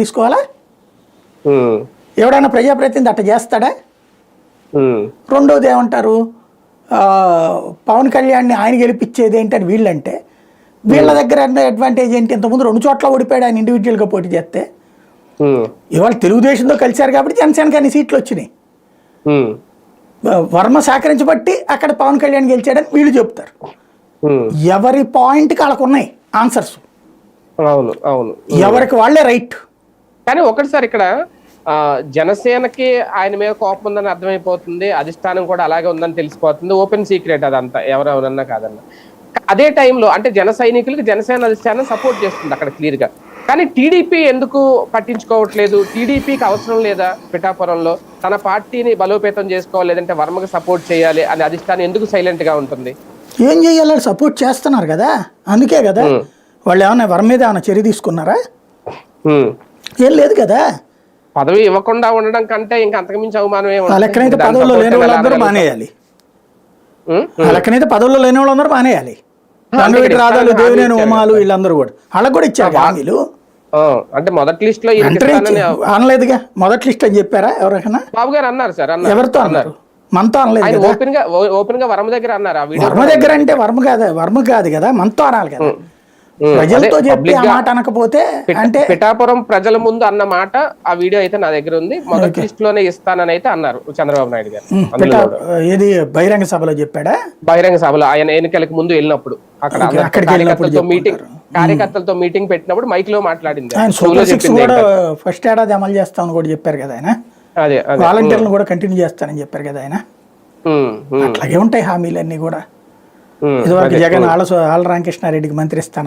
తీసుకోవాలా? ఉమ్, ఎవడైనా ప్రజాప్రతినిధి అట్ట చేస్తాడా? రెండోది ఏమంటారు? పవన్ కళ్యాణ్ని ఆయన గెలిపించేది ఏంటని వీళ్ళంటే వీళ్ళ దగ్గర అడ్వాంటేజ్ ఏంటి? ఇంతకుముందు రెండు చోట్ల ఓడిపోయాడు ఆయన ఇండివిజువల్గా పోటీ చేస్తే. ఇవాళ తెలుగుదేశంతో కలిశారు కాబట్టి జనసేనకి అన్ని సీట్లు వచ్చినాయి. వర్మ సహకరించబట్టి అక్కడ పవన్ కళ్యాణ్ గెలిచాడని వీళ్ళు చెప్తారు. ఎవరి పాయింట్కి వాళ్ళకు ఉన్నాయి ఆన్సర్స్. అవును అవును. ఎవరికి వాళ్ళే రైట్ కానీ ఒకటి సార్ ఇక్కడ జనసేనకి ఆయన మీద కోపం ఉందని అర్థమైపోతుంది అధిష్టానం కూడా అలాగే ఉందని తెలిసిపోతుంది ఓపెన్ సీక్రెట్ అదంతా ఎవరెవరన్నా కాదన్న. అదే టైంలో అంటే జన సైనికులకి జనసేన అధిష్టానం సపోర్ట్ చేస్తుంది అక్కడ క్లియర్గా కానీ టీడీపీ ఎందుకు పట్టించుకోవట్లేదు? టీడీపీకి అవసరం లేదా పిఠాపురంలో? తన పార్టీని బలోపేతం చేసుకోవాలి లేదంటే వర్మకి సపోర్ట్ చేయాలి అని అధిష్టానం ఎందుకు సైలెంట్గా ఉంటుంది? ఏం చేయాలి? సపోర్ట్ చేస్తున్నారు కదా అందుకే కదా. వాళ్ళు ఏమన్నా వర్మ మీద ఏమైనా చర్య తీసుకున్నారా. ఏం లేదు కదా. పదవి ఇవ్వకుండా ఉండడం కంటే ఇంకా అంతకుమించి అవమానం ఆ? లెక్కనైతే పదవుల్లో లేని వాళ్ళందరూ మానేయాలి? ఆ లెక్కనైతే పదవుల్లో లేని వాళ్ళందరూ మానేయాలి. రంగవీటి రాధాలు దేవినేని ఉమాలు వీళ్ళందరూ కూడా. వాళ్ళకు కూడా ఇచ్చారు హామీలు అంటే మొదటి లిస్ట్లో అనలేదుగా. మొదటి లిస్ట్ అని చెప్పారా ఎవరికైనా బాబు గారు అన్నారు సార్ ఎవరితో అన్నారు? మనతో అనలేదు ఓపెన్గా ఓపెన్గా వరమ దగ్గర అన్నారు వర్మ దగ్గర అంటే వర్మ కాదు వర్మ కాదు కదా. మనతో అనాలి కదా. ప్రజలతో చెప్పి ఆ మాట అనకపోతే అంటే పిఠాపురం ప్రజల ముందు అన్న మాట ఆ వీడియో అయితే నా దగ్గర ఉంది. మొదటి లిస్ట్లోనే ఇస్తానని అయితే అన్నారు చంద్రబాబు నాయుడు గారు. బహిరంగ సభలో చెప్పాడా? బహిరంగ సభలో ఆయన ఎన్నికలకు ముందు వెళ్ళినప్పుడు. అక్కడ కార్యకర్తలతో మీటింగ్ కార్యకర్తలతో మీటింగ్ పెట్టినప్పుడు మైక్లో మాట్లాడింది. ఫస్ట్ ఏడాది అమలు చేస్తామని కూడా చెప్పారు కదా ఆయన. అదే వాలంటీర్లను కూడా కంటిన్యూ చేస్తానని చెప్పారు కదా ఆయన. అట్లాగే ఉంటాయి హామీలన్నీ కూడా. ఇదివరకు. జగన్ ఆళ్ళ ఆళ్ళ రామకృష్ణారెడ్డికి మంత్రి ఇస్తాను